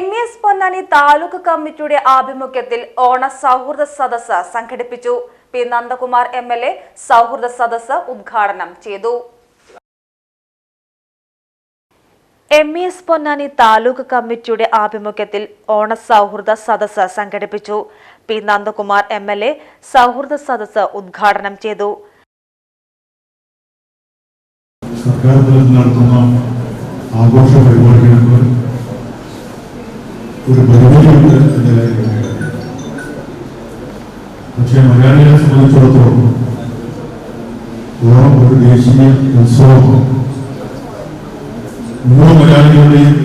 M S Ponnani taluk കമ്മിറ്റിയുടെ ആഭിമുഖ്യത്തിൽ ഓണ സൗഹൃദ സദസ് സംഘടിപ്പിച്ചു. P Nandakumar M L A സൗഹൃദ സദസ് ഉദ്ഘാടനം ചെയ്തു. എം എസ് പൊന്നാനി താലൂക്ക് കമ്മിറ്റിയുടെ ആഭിമുഖ്യത്തിൽ ഓണ സൗഹൃദ സദസ് സംഘടിപ്പിച്ചു. P Nandakumar M L A സൗഹൃദ സദസ് ഉദ്ഘാടനം ചെയ്തു. സർക്കാർ തലത്തിൽ നടത്തുന്ന ആഘോഷ പരിപാടികൾക്ക് ഒരു പരിമിതിയുണ്ട്. പക്ഷേ മലയാളികളെ സംബന്ധിച്ചിടത്തോളം ഓണം ഒരു ദേശീയ ഉത്സവമാണ്. മൂന്ന് മലയാളികളുടെയും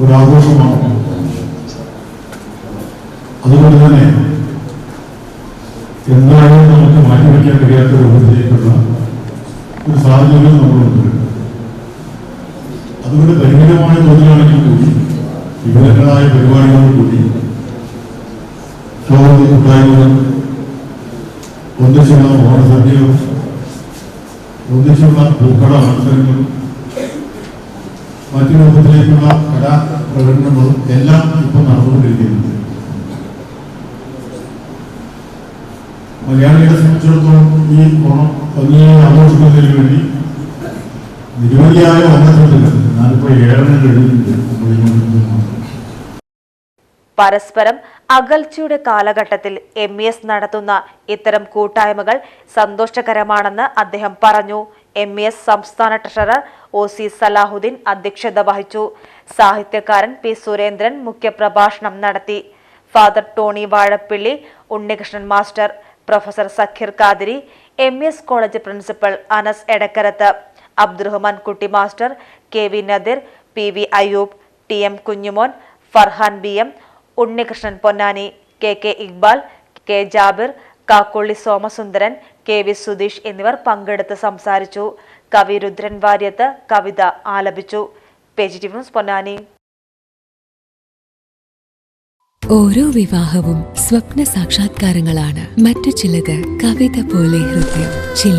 ഒരു ആഘോഷമാണ്. അതുകൊണ്ട് തന്നെ എന്തായാലും നമുക്ക് മാറ്റിവെക്കാൻ കഴിയാത്ത രൂപത്തിലേക്കുള്ള ഒരു സാഹചര്യം നമ്മളുണ്ട്. അതുകൊണ്ട് പരിമിതമായ തോതിലാണെങ്കിൽ കൂടി വിവിധങ്ങളായ പരിപാടികളോട് കൂടി സൗഹൃദ കൂട്ടായ്മകൾ ഒന്നിച്ചുള്ള ഓണസദ്യകളും ഒന്നിച്ചുള്ള പൂക്കള മത്സരങ്ങളും മറ്റു രൂപത്തിലേക്കുള്ള കലാപ്രകടനങ്ങളും എല്ലാം ഇപ്പം നടന്നുകൊണ്ടിരിക്കുന്നുണ്ട് മലയാളികളെ സംബന്ധിച്ചിടത്തോളം ഈ ഓണം ഭംഗിയായി ആഘോഷിക്കുന്നതിന് വേണ്ടി നിരവധിയായ ഓണച്ചട്ടുകൾ പരസ്പരം അകൽച്ചയുടെ കാലഘട്ടത്തിൽ എം ഇ എസ് നടത്തുന്ന ഇത്തരം കൂട്ടായ്മകൾ സന്തോഷകരമാണെന്ന് അദ്ദേഹം പറഞ്ഞു. എം ഇ എസ് സംസ്ഥാന ട്രഷറർ ഒ സി സലാഹുദ്ദീൻ അധ്യക്ഷത വഹിച്ചു. സാഹിത്യകാരൻ പി സുരേന്ദ്രൻ മുഖ്യപ്രഭാഷണം നടത്തി. Father Tony Vazhappilly Unnikrishnan master professor Sakheer Kathiri M S college principal Anas Edakkarath Abdurahman Kutty master K V Nadir P V Ayyub T M Kunjumon Farhan B M Unnikrishnan Ponnani K K Iqbal K Jabir Kakkully Somasundaran K V Sudheesh എന്നിവർ പങ്കെടുത്ത് സംസാരിച്ചു. കവി രുദ്രൻ വാര്യത്ത് കവിത ആലപിച്ചു. Page T Ponnani. ഓരോ വിവാഹവും സ്വപ്ന സാക്ഷാത്കാരങ്ങളാണ്. മറ്റു ചിലത് കവിത പോലെ ഹൃദയം ചില